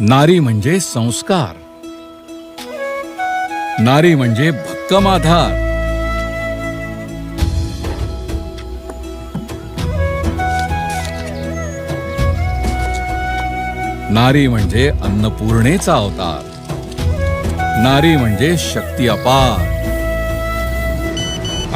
नारी म्हणजे संस्कार. नारी म्हणजे भक्कम आधार नारी म्हणजे अन्नपूर्णेचा अवतार. नारी म्हणजे शक्ती अपार.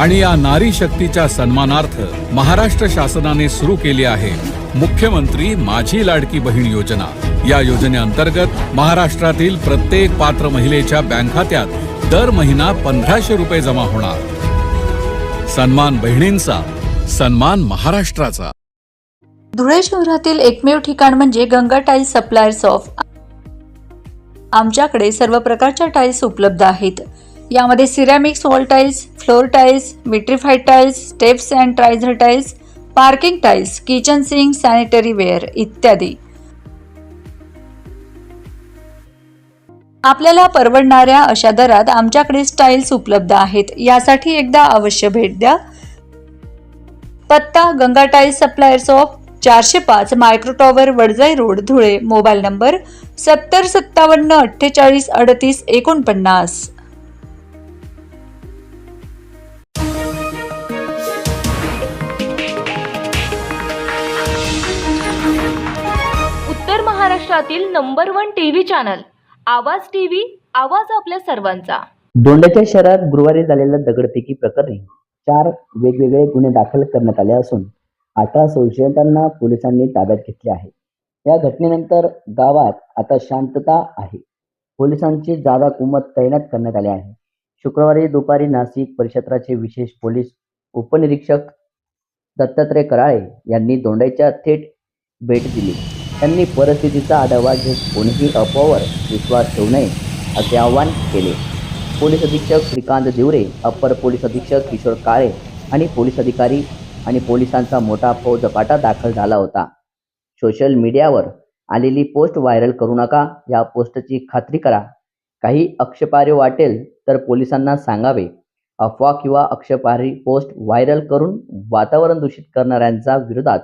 आणि या नारी शक्तीच्या सन्मानार्थ महाराष्ट्र शासनाने सुरू केली आहे मुख्यमंत्री माझी लाडकी बहीण योजना. या योजनेअंतर्गत महाराष्ट्रातील प्रत्येक पात्र महिलेच्या बँक खात्यात दर महिना पंधराशे रुपये जमा होणार. सन्मान बहिणींचा सन्मान महाराष्ट्राचा. धुळे शहरातील एकमेव ठिकाण म्हणजे गंगा टाईल्स सप्लायर्स ऑफ आमच्याकडे सर्व प्रकारच्या टाईल्स उपलब्ध आहेत. यामध्ये ceramics wall tiles floor tiles vitrified tiles steps and riser tiles parking tiles kitchen sink sanitary ware इत्यादी. आपल्याला परवडणाऱ्या अशा दरात आमच्याकडे स्टाईल्स उपलब्ध आहेत. यासाठी एकदा अवश्य भेट द्या. पत्ता गंगा टाईल्स सप्लायर्स ऑफ चारशे पाच micro tower Wadjai road Dhule. Mobile number सत्तर सत्तावन्न अठ्ठेचाळीस अडतीस एकोणपन्नास. महाराष्ट्रातील number one TV channel Awaaz TV Awaaz आपल्या सर्वांचा. दोंडाच्या शहरात गुरुवारी झालेल्या दगडफेकी प्रकरणी चार वेगवेगळे गुन्हे दाखल करण्यात आले असून अठरा संशयितांना पोलिसांनी ताब्यात घेतले आहे. या घटनेनंतर गावात आता शांतता आहे. पोलिसांची जादा कुमत तैनात करण्यात आली आहे. शुक्रवारी दुपारी नाशिक परिक्षेत्राचे विशेष पोलीस उपनिरीक्षक दत्तात्रय कराळे यांनी दोंडाईच्या थेट भेट दिली. त्यांनी परिस्थितीचा आढावा घेत कोणीही अफवावर विश्वास ठेवू नये असे आवाहन केले. पोलीस अधीक्षक श्रीकांत दिवरे अप्पर पोलीस अधीक्षक किशोर काळे आणि पोलीस अधिकारी आणि पोलिसांचा मोठा फौजपाटा दाखल झाला होता. सोशल मीडियावर आलेली पोस्ट व्हायरल करू नका या पोस्टची खात्री करा. काही अक्षपार्य वाटेल तर पोलिसांना सांगावे. अफवा किंवा अक्षपारी पोस्ट व्हायरल करून वातावरण दूषित करणाऱ्यांच्या विरोधात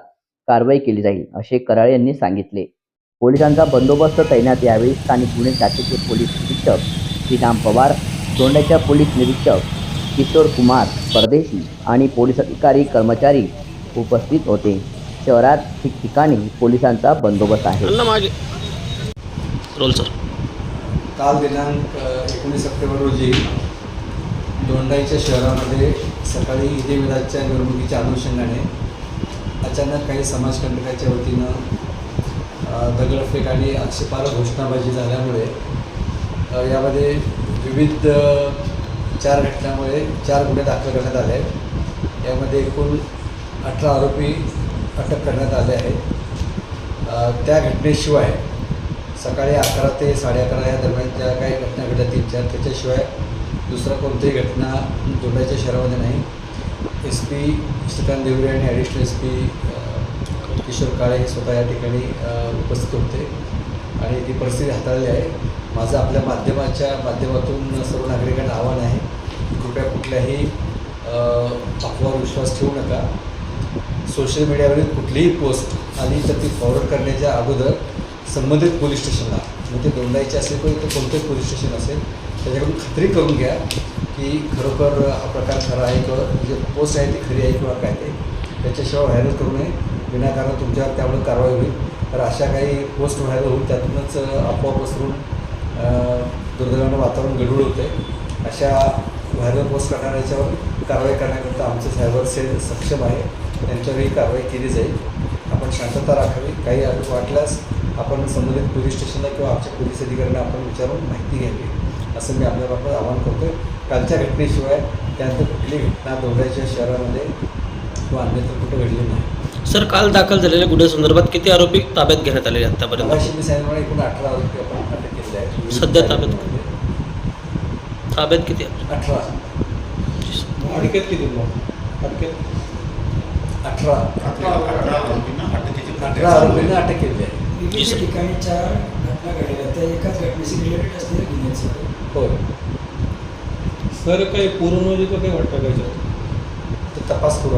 कारवाई केली जाईल असे कराळे यांनी सांगितले. पोलिसांचा बंदोबस्त तैनात यावेळी स्थानिक गुन्हे शाखेचे पोलीस निरीक्षक श्रीराम पवार दोंड्याच्या पोलीस निरीक्षक किशोर कुमार परदेशी आणि पोलीस अधिकारी कर्मचारी उपस्थित होते. शहरात ठिकठिकाणी पोलिसांचा बंदोबस्त आहे. काल दिनांक एकोणीस सप्टेंबर रोजी दोंडाईच्या शहरामध्ये सकाळी ईदे मिलादच्या निवडणुकीच्या अनुषंगाने अचानक काही समाजकंटकाच्या वतीनं दगडफेक आणि आक्षेपार्ह घोषणाबाजी झाल्यामुळे यामध्ये विविध चार घटनामुळे चार गुन्हे दाखल करण्यात आले आहेत. यामध्ये एकूण अठरा आरोपी अटक करण्यात आले आहेत. त्या घटनेशिवाय सकाळी अकरा ते साडे अकरा या दरम्यान ज्या काही घटना घडल्या तीन चार त्याच्याशिवाय दुसरा कोणतीही घटना जोडायच्या शहरामध्ये नाही. एस पी श्रीकांत देवरे आणि additional S P Kishor Kale हे स्वतः या ठिकाणी uh, उपस्थित होते. आणि ती परिस्थिती हाताळली आहे. माझं आपल्या माध्यमाच्या माध्यमातून सर्व नागरिकांना आव्हान आहे. कृपया कुठल्याही uh, अफवावर विश्वास ठेवू नका. सोशल मीडियावरील कुठलीही पोस्ट आली तर ती फॉरवर्ड करण्याच्या अगोदर संबंधित पोलीस स्टेशनला म्हणजे दोंडाईचे असेल किंवा इतर कोणतेही पोलीस स्टेशन असेल त्याच्याकडून खात्री करून घ्या की खरोखर हा प्रकार खरा आहे किंवा जे पोस्ट आहे ती खरी आहे किंवा काय ते. त्याच्याशिवाय व्हायरल करू नये. विनाकारण तुमच्यावर त्यामुळे कारवाई होईल. तर अशा काही पोस्ट व्हायरल होऊन त्यातूनच आपोआप अफवा पसरून दुर्दैवानं वातावरण गडूळ होते. अशा व्हायरल पोस्ट करणाऱ्याच्यावर कारवाई करण्याकरता आमचं सायबर सेल सक्षम आहे. त्यांच्यावरही कारवाई केली जाईल. आपण शांतता राखावी. काही वाटल्यास आपण संबंधित पोलीस स्टेशनला किंवा आमच्या पोलीस अधिकाऱ्यांना आपण विचारून माहिती घ्यावी. असं मी आपल्याबाबत आवाहन करतो कालच्या घटनेशिवाय त्यानंतर कुठली घटना दोघांच्या शहरामध्ये किंवा अन्यत्र कुठं घडली नाही. सर काल दाखल झालेल्या गुन्ह्यासंदर्भात किती आरोपी ताब्यात घेण्यात आलेले आतापर्यंत? मी सांगितलं एकूण अठरा आरोपी आपण अटक केलेले आहेत. सध्या ताब्यात? ताब्यात किती आहे? अठरा. अटकेत किती मग? अटकेत? अठरा. अठरा आरोपींना अटक केली आहे. विविध. ठिकाणी चार घटना घडल्या त्या एकाच घटनेशी रिलेटेड असलेल्या गुन्ह्याचं होय सर काही काही वाटतं का याच्यात? ते तपास करू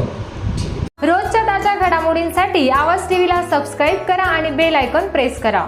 रोजच्या ताज्या घडामोडींसाठी आवाज टीव्हीला सबस्क्राईब करा आणि बेल आयकॉन प्रेस करा.